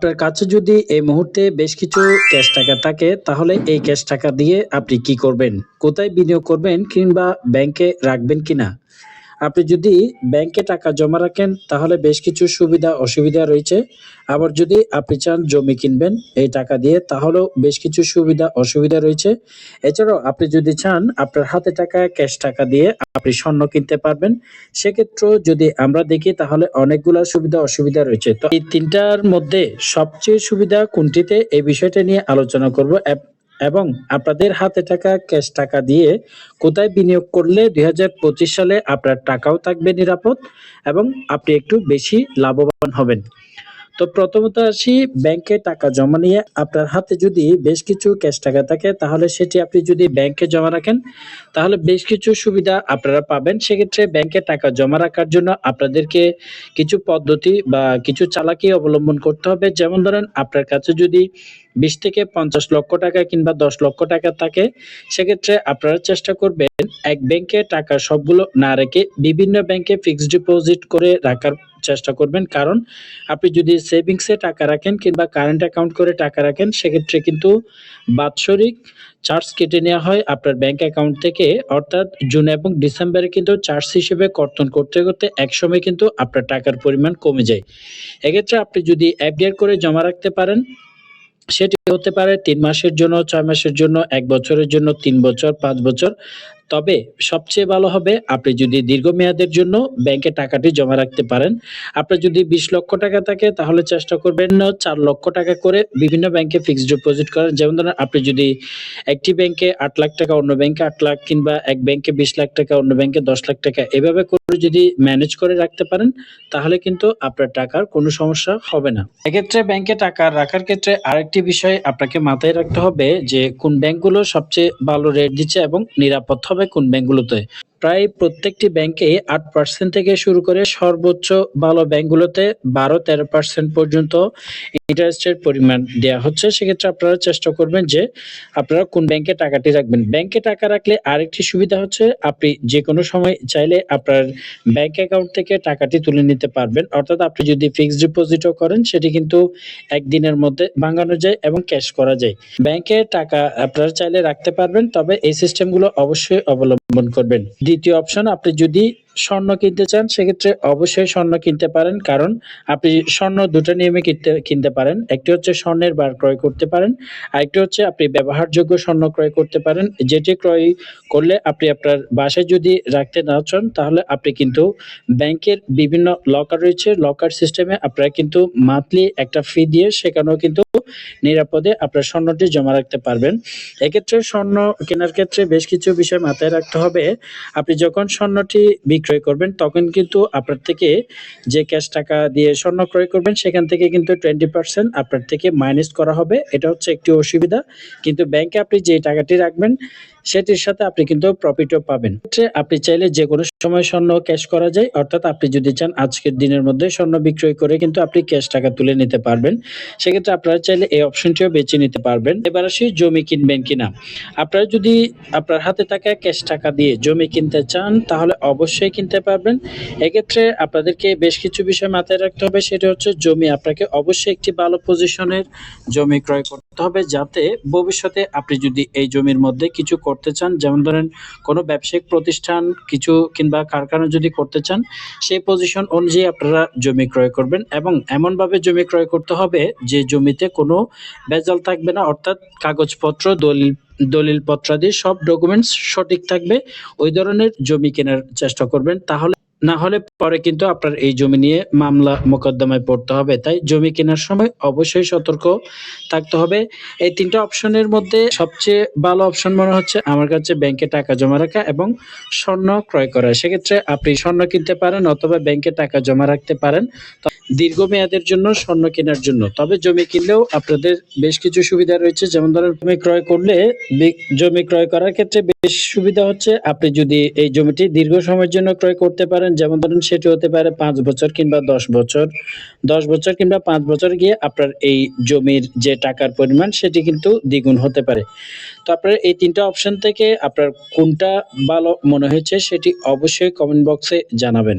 আপনার কাছে যদি এই মুহূর্তে বেশ কিছু ক্যাশ টাকা থাকে, তাহলে এই ক্যাশ টাকা দিয়ে আপনি কি করবেন? কোথায় বিনিয়োগ করবেন কিংবা ব্যাংকে রাখবেন কিনা? আপনি যদি ব্যাংকে টাকা জমা রাখেন, তাহলে বেশ কিছু সুবিধা অসুবিধা রয়েছে। আবার যদি আপনি চান জমি কিনবেন, এই টাকা দিয়ে, তাহলেও বেশ কিছু সুবিধা অসুবিধা রয়েছে। এছাড়াও আপনি যদি চান, আপনার হাতে টাকা, ক্যাশ টাকা দিয়ে আপনি স্বর্ণ কিনতে পারবেন। সেক্ষেত্রেও যদি আমরা দেখি, তাহলে অনেকগুলো সুবিধা অসুবিধা রয়েছে। তো এই তিনটার মধ্যে সবচেয়ে সুবিধা কোনটিতে, এই বিষয়টা নিয়ে আলোচনা করব। এব- আপনাদের হাতে টাকা ক্যাশ টাকা দিয়ে কোথায় বিনিয়োগ করলে দুই হাজার পঁচিশ সালে আপনার টাকাও থাকবে নিরাপদ এবং আপনি একটু বেশি লাভবান হবেন। তো প্রথমত আসি ব্যাংকে টাকা জমা নিয়ে। আপনার হাতে যদি বেশ কিছু ক্যাশ টাকা থাকে, তাহলে সেটি আপনি যদি ব্যাংকে জমা রাখেন, তাহলে বেশ কিছু সুবিধা আপনারা পাবেন। সেক্ষেত্রে ব্যাংকে টাকা জমা রাখার জন্য আপনাদেরকে কিছু পদ্ধতি বা কিছু চালাকি অবলম্বন করতে হবে। যেমন ধরেন, আপনার কাছে যদি বিশ থেকে পঞ্চাশ লক্ষ টাকা কিংবা দশ লক্ষ টাকা থাকে, সেক্ষেত্রে আপনারা চেষ্টা করবেন এক ব্যাংকে টাকা সবগুলো না রেখে বিভিন্ন ব্যাংকে ফিক্সড ডিপোজিট করে রাখার চেষ্টা করবেন। কারণ আপনি যদি সেভিংসে টাকা রাখেন কিংবা কারেন্ট অ্যাকাউন্ট করে টাকা রাখেন, সেক্ষেত্রে কিন্তু বাৎসরিক চার্জ কেটে নেওয়া হয় আপনার ব্যাংক অ্যাকাউন্ট থেকে। অর্থাৎ জুন এবং ডিসেম্বরে কিন্তু চার্জ হিসেবে কর্তন করতে করতে একসময় কিন্তু আপনার টাকার পরিমাণ কমে যায়। এক্ষেত্রে আপনি যদি এফডিআর করে জমা রাখতে পারেন, সেটি হতে পারে তিন মাসের জন্য, ছয় মাসের জন্য, এক বছরের জন্য, তিন বছর, পাঁচ বছর। তবে সবচেয়ে ভালো হবে, আপনি যদি দীর্ঘমেয়াদের জন্য ব্যাংকে টাকাটি জমা রাখতে পারেন। আপনার যদি বিশ লক্ষ টাকা থাকে, তাহলে চেষ্টা করবেন চার লক্ষ টাকা করে বিভিন্ন ব্যাংকে ফিক্সড ডিপোজিট করেন যেমন ধরেন, আপনি যদি একটি ব্যাংকে আট লাখ টাকা, অন্য ব্যাংকে আট লাখ কিংবা এক ব্যাংকে বিশ লাখ টাকা, অন্য ব্যাংকে দশ লাখ টাকা, এভাবে করে যদি ম্যানেজ করে রাখতে পারেন, তাহলে কিন্তু আপনার টাকার কোনো সমস্যা হবে না। এক্ষেত্রে ব্যাংকে টাকা রাখার ক্ষেত্রে আরেকটি বিষয় আপনাকে মাথায় রাখতে হবে যে, কোন ব্যাংকগুলো সবচেয়ে ভালো রেট দিচ্ছে এবং নিরাপদ হবে। কোন ব্যাংকগুলোতে প্রায় প্রত্যেকটি ব্যাংকে আট পার্সেন্ট থেকে শুরু করে সর্বোচ্চ ভালো ব্যাংকগুলোতে বারো তেরো পার্সেন্ট পর্যন্ত ইন্টারেস্টের পরিমাণ দেওয়া হচ্ছে। সেক্ষেত্রে আপনারা চেষ্টা করবেন যে আপনারা কোন ব্যাংকে টাকাটি রাখবেন। ব্যাংকে টাকা রাখলে আরেকটি সুবিধা হচ্ছে আপনি যে কোনো সময় চাইলে আপনার ব্যাংক অ্যাকাউন্ট থেকে টাকাটি তুলে নিতে পারবেন। অর্থাৎ আপনি যদি ফিক্সড ডিপোজিটও করেন, সেটি কিন্তু একদিনের মধ্যে ভাঙানো যায় এবং ক্যাশ করা যায়। ব্যাংকে টাকা আপনারা চাইলে রাখতে পারবেন, তবে এই সিস্টেমগুলো অবশ্যই অবলম্বন করবেন। দ্বিতীয় অপশন আপনি যদি স্বর্ণ কিনতে চান, সেক্ষেত্রে অবশ্যই স্বর্ণ কিনতে পারেন। কারণ আপনি স্বর্ণ দুটো নিয়মে কিনতে কিনতে পারেন। একটি হচ্ছে স্বর্ণের বার ক্রয় করতে পারেন, আরেকটি হচ্ছে আপনি ব্যবহারযোগ্য স্বর্ণ ক্রয় করতে পারেন। যেটি ক্রয় করলে আপনি আপনার বাসায় যদি রাখতে না চান, তাহলে আপনি কিন্তু ব্যাংকের বিভিন্ন লকার রয়েছে। লকার সিস্টেমে আপনারা কিন্তু মান্থলি একটা ফি দিয়ে সেখানেও কিন্তু নিরাপদে আপনার স্বর্ণটি জমা রাখতে পারবেন। এক্ষেত্রে স্বর্ণ কেনার ক্ষেত্রে বেশ কিছু বিষয় মাথায় রাখতে হবে। আপনি যখন স্বর্ণটি বিক্রয় করবেন, তখন কিন্তু আপনার থেকে যে ক্যাশ টাকা দিয়ে স্বর্ণ ক্রয় করবেন, সেখান থেকে কিন্তু টোয়েন্টি পার্সেন্ট আপনার থেকে মাইনাস করা হবে। এটা হচ্ছে একটি অসুবিধা। কিন্তু ব্যাংকে আপনি যে টাকাটি রাখবেন সেটির সাথে আপনি কিন্তু প্রফিটও পাবেন। আপনি চাইলে যে কোনো সময় স্বর্ণ ক্যাশ করা যায়, অর্থাৎ আপনি যদি চান আজকের দিনের মধ্যে স্বর্ণ বিক্রয় করে কিন্তু আপনি ক্যাশ টাকা তুলে নিতে পারবেন। সেক্ষেত্রে আপনারা চাইলে এই অপশনটিও বেছে নিতে পারবেন। এবার আসি জমি কিনবেন কিনা। আপনারা যদি আপনার হাতে থাকা ক্যাশ টাকা দিয়ে জমি কিনতে চান, তাহলে অবশ্যই কিনতে পারবেন। এক্ষেত্রে আপনাদেরকে বেশ কিছু বিষয় মাথায় রাখতে হবে, সেটা হচ্ছে জমি আপনাকে অবশ্যই একটি ভালো পজিশনের জমি ক্রয় করতে হবে, যাতে ভবিষ্যতে আপনি যদি এই জমির মধ্যে কিছু করতে চান, যেমন ধরেন কোনো ব্যবসায়িক প্রতিষ্ঠান, কিছু কিংবা কারখানা যদি করতে চান, সেই পজিশন অনুযায়ী আপনারা জমি ক্রয় করবেন এবং এমনভাবে জমি ক্রয় করতে হবে যে জমিতে কোনো বেজাল থাকবে না, অর্থাৎ কাগজপত্র, দলিল দলিল পত্রাদি সব ডকুমেন্টস সঠিক থাকবে, ওই ধরনের জমি কেনার চেষ্টা করবেন, তাহলে না হলে পরে কিন্তু আপনার এই জমি নিয়ে মামলা মোকদ্দমায় পড়তে হবে। তাই জমি কেনার সময় অবশ্যই সতর্ক থাকতে হবে। এই তিনটা অপশনের মধ্যে সবচেয়ে ভালো অপশন মনে হচ্ছে আমার কাছে ব্যাংকে টাকা জমা রাখা এবং স্বর্ণ ক্রয় করা। সেক্ষেত্রে আপনি স্বর্ণ কিনতে পারেন অথবা ব্যাংকে টাকা জমা রাখতে পারেন। দীর্ঘমেয়াদের জন্য স্বর্ণ কেনার জন্য। তবে জমি কিনলেও আপনাদের বেশ কিছু সুবিধা রয়েছে। যেমন ধরেন, জমি ক্রয় করলে জমি ক্রয় করার ক্ষেত্রে বেশ সুবিধা হচ্ছে। আপনি যদি এই জমিটি দীর্ঘ সময়ের জন্য ক্রয় করতে পারেন, যেমন ধরুন সেটি হতে পারে পাঁচ বছর কিংবা দশ বছর। দশ বছর কিংবা পাঁচ বছর গিয়ে আপনার এই জমির যে টাকার পরিমাণ, সেটি কিন্তু দ্বিগুণ হতে পারে। তো আপনার এই তিনটা অপশন থেকে আপনার কোনটা ভালো মনে হয়েছে, সেটি অবশ্যই কমেন্ট বক্সে জানাবেন।